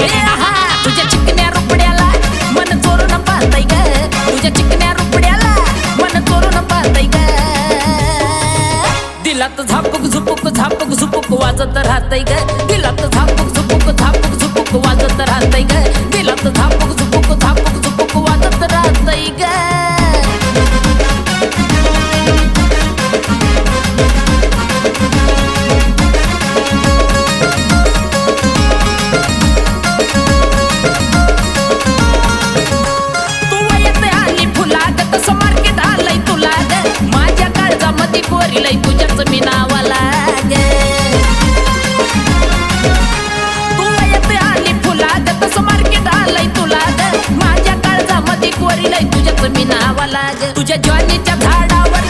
ए आहा, तुझ्या चिकन्या रुपड्याला मन चोरून पाहतय ग तुझ्या चिकन्या रुपड्याला मन चोरून पाहतय ग दिलात झापूक झुपूक झापूक झुपूक वाजत राहतय ग. दिलात झापूक तुझ्याच मी नावाला ग तू वयत आली फुला फुलाग तसं मार्केट आलंय तुला ग माझ्या काळजामध्ये कोरिलंय तुझ्याच मी नावाला ग तुझ्या ज्वानीच्या झाडावर